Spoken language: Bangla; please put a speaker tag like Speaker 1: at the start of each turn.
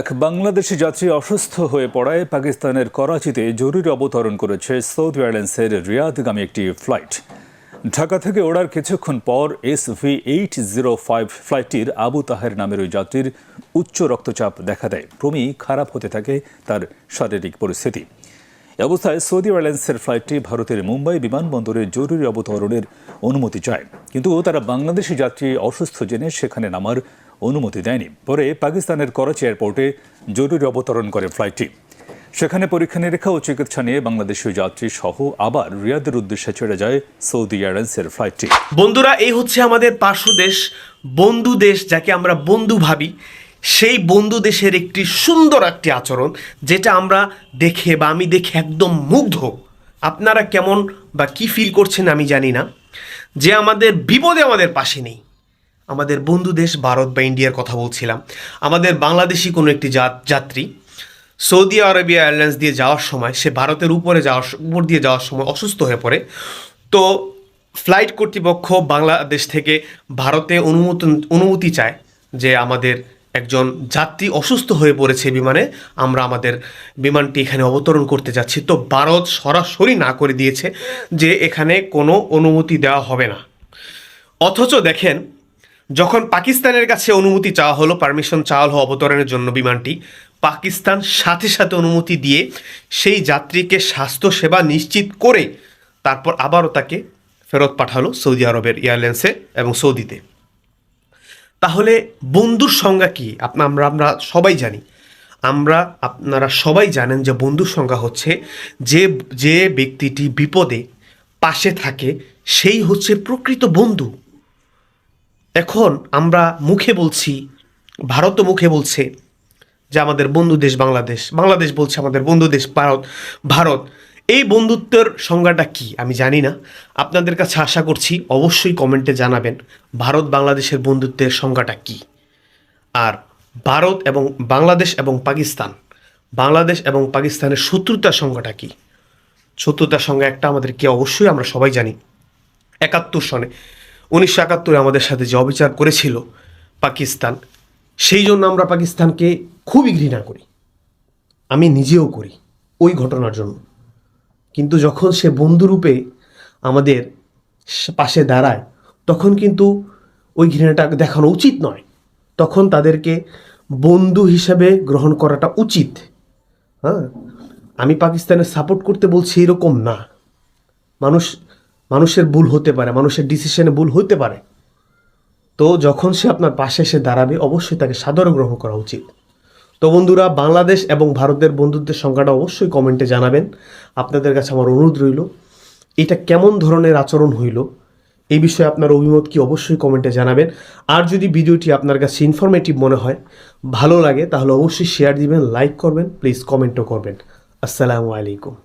Speaker 1: এক বাংলাদেশি যাত্রী অসুস্থ হয়ে পড়ায় পাকিস্তানের করাচিতে জরুরি অবতরণ করেছে সৌদি এয়ারলাইন্সের রিয়াদগামী একটি ফ্লাইট। ঢাকা থেকে ওড়ার কিছুক্ষণ পর S V eight zero five ফ্লাইটটির Abu Taher নামের ওই যাত্রীর উচ্চ রক্তচাপ দেখা দেয়। ক্রমেই খারাপ হতে থাকে তার শারীরিক পরিস্থিতি। অবস্থায় সৌদি এয়ারলাইন্সের ফ্লাইটটি ভারতের মুম্বাই বিমানবন্দরে জরুরি অবতরণের অনুমতি চায়। কিন্তু তারা বাংলাদেশি যাত্রী অসুস্থ জেনে সেখানে নামার অনুমতি দেয়নি। পরে পাকিস্তানের করাচি এয়ারপোর্টে জরুরি অবতরণ করে ফ্লাইটটি। সেখানে পরীক্ষা নিরীক্ষা ও চিকিৎসা নিয়ে বাংলাদেশি যাত্রী সহ আবার রিয়াদের উদ্দেশ্যে ছেড়ে যায় সৌদি এয়ারলাইন্সের ফ্লাইটটি।
Speaker 2: বন্ধুরা, এই হচ্ছে আমাদের পার্শ্ব দেশ, বন্ধু দেশ যাকে আমরা বন্ধু ভাবি। সেই বন্ধু দেশের একটি সুন্দর একটি আচরণ, যেটা আমরা দেখে বা আমি দেখে একদম মুগ্ধ। আপনারা কেমন বা কি ফিল করছেন আমি জানি না। যে আমাদের বিপদে আমাদের পাশে নেই। আমাদের বন্ধু দেশ ভারত বা ইন্ডিয়ার কথা বলছিলাম। আমাদের বাংলাদেশি কোনো একটি যাত্রী সৌদি আরবিয়া এয়ারলাইন্স দিয়ে যাওয়ার সময়, সে ভারতের উপরে যাওয়ার উপর দিয়ে যাওয়ার সময় অসুস্থ হয়ে পড়ে। তো ফ্লাইট কর্তৃপক্ষ বাংলাদেশ থেকে ভারতে অনুমোদন অনুমতি চায় যে আমাদের একজন যাত্রী অসুস্থ হয়ে পড়েছে বিমানে, আমরা আমাদের বিমানটি এখানে অবতরণ করতে যাচ্ছি। তো ভারত সরাসরি না করে দিয়েছে যে এখানে কোনো অনুমতি দেওয়া হবে না। অথচ দেখেন যখন পাকিস্তানের কাছে অনুমতি চাওয়া হলো পারমিশন চাওয়া হলো অবতরণের জন্য বিমানটি, পাকিস্তান সাথে সাথে অনুমতি দিয়ে সেই যাত্রীকে স্বাস্থ্যসেবা নিশ্চিত করে তারপর আবারও তাকে ফেরত পাঠালো সৌদি আরবের এয়ারলাইন্সে এবং সৌদিতে। তাহলে বন্ধুর সংজ্ঞা কি? আপনা আমরা আমরা সবাই জানি। আমরা আপনারা সবাই জানেন যে বন্ধুর সংজ্ঞা হচ্ছে যে যে ব্যক্তিটি বিপদে পাশে থাকে, সেই হচ্ছে প্রকৃত বন্ধু। এখন আমরা মুখে বলছি, ভারতও মুখে বলছে যে আমাদের বন্ধু দেশ বাংলাদেশ। বাংলাদেশ বলছে আমাদের বন্ধু দেশ ভারত। ভারত, এই বন্ধুত্বের সংজ্ঞাটা কি আমি জানি না। আপনাদের কাছে আশা করছি অবশ্যই কমেন্টে জানাবেন ভারত বাংলাদেশের বন্ধুত্বের সংজ্ঞাটা কি। আর ভারত এবং বাংলাদেশ এবং পাকিস্তান, বাংলাদেশ এবং পাকিস্তানের শত্রুতার সংজ্ঞাটা কি? শত্রুতার সংজ্ঞা একটা আমাদের আমাদেরকে অবশ্যই আমরা সবাই জানি। একাত্তর সনে উনিশশো একাত্তরে আমাদের সাথে যে অবিচার করেছিল পাকিস্তান, সেই জন্য আমরা পাকিস্তানকে খুবই ঘৃণা করি। আমি নিজেও করি ওই ঘটনার জন্য। কিন্তু যখন সে বন্ধুরূপে আমাদের পাশে দাঁড়ায়, তখন কিন্তু ওই ঘৃণাটা দেখানো উচিত নয়। তখন তাদেরকে বন্ধু হিসাবে গ্রহণ করাটা উচিত। হ্যাঁ? আমি পাকিস্তানের সাপোর্ট করতে বলছি এরকম না। মানুষ মানুষের ভুল হতে পারে, মানুষের ডিসিশনে ভুল হতে পারে। তো যখন সে আপনার পাশে এসে দাঁড়াবে, অবশ্যই তাকে সাদরে গ্রহণ করা উচিত। তো বন্ধুরা, বাংলাদেশ এবং ভারতের বন্ধুত্বের সংখ্যাটা অবশ্যই কমেন্টে জানাবেন। আপনাদের কাছে আমার অনুরোধ রইল, এটা কেমন ধরনের আচরণ হইল, এই বিষয়ে আপনার অভিমত কি অবশ্যই কমেন্টে জানাবেন। আর যদি ভিডিওটি আপনার কাছে ইনফরমেটিভ মনে হয়, ভালো লাগে, তাহলে অবশ্যই শেয়ার দিবেন লাইক করবেন প্লিজ কমেন্টও করবেন। আসসালামু আলাইকুম।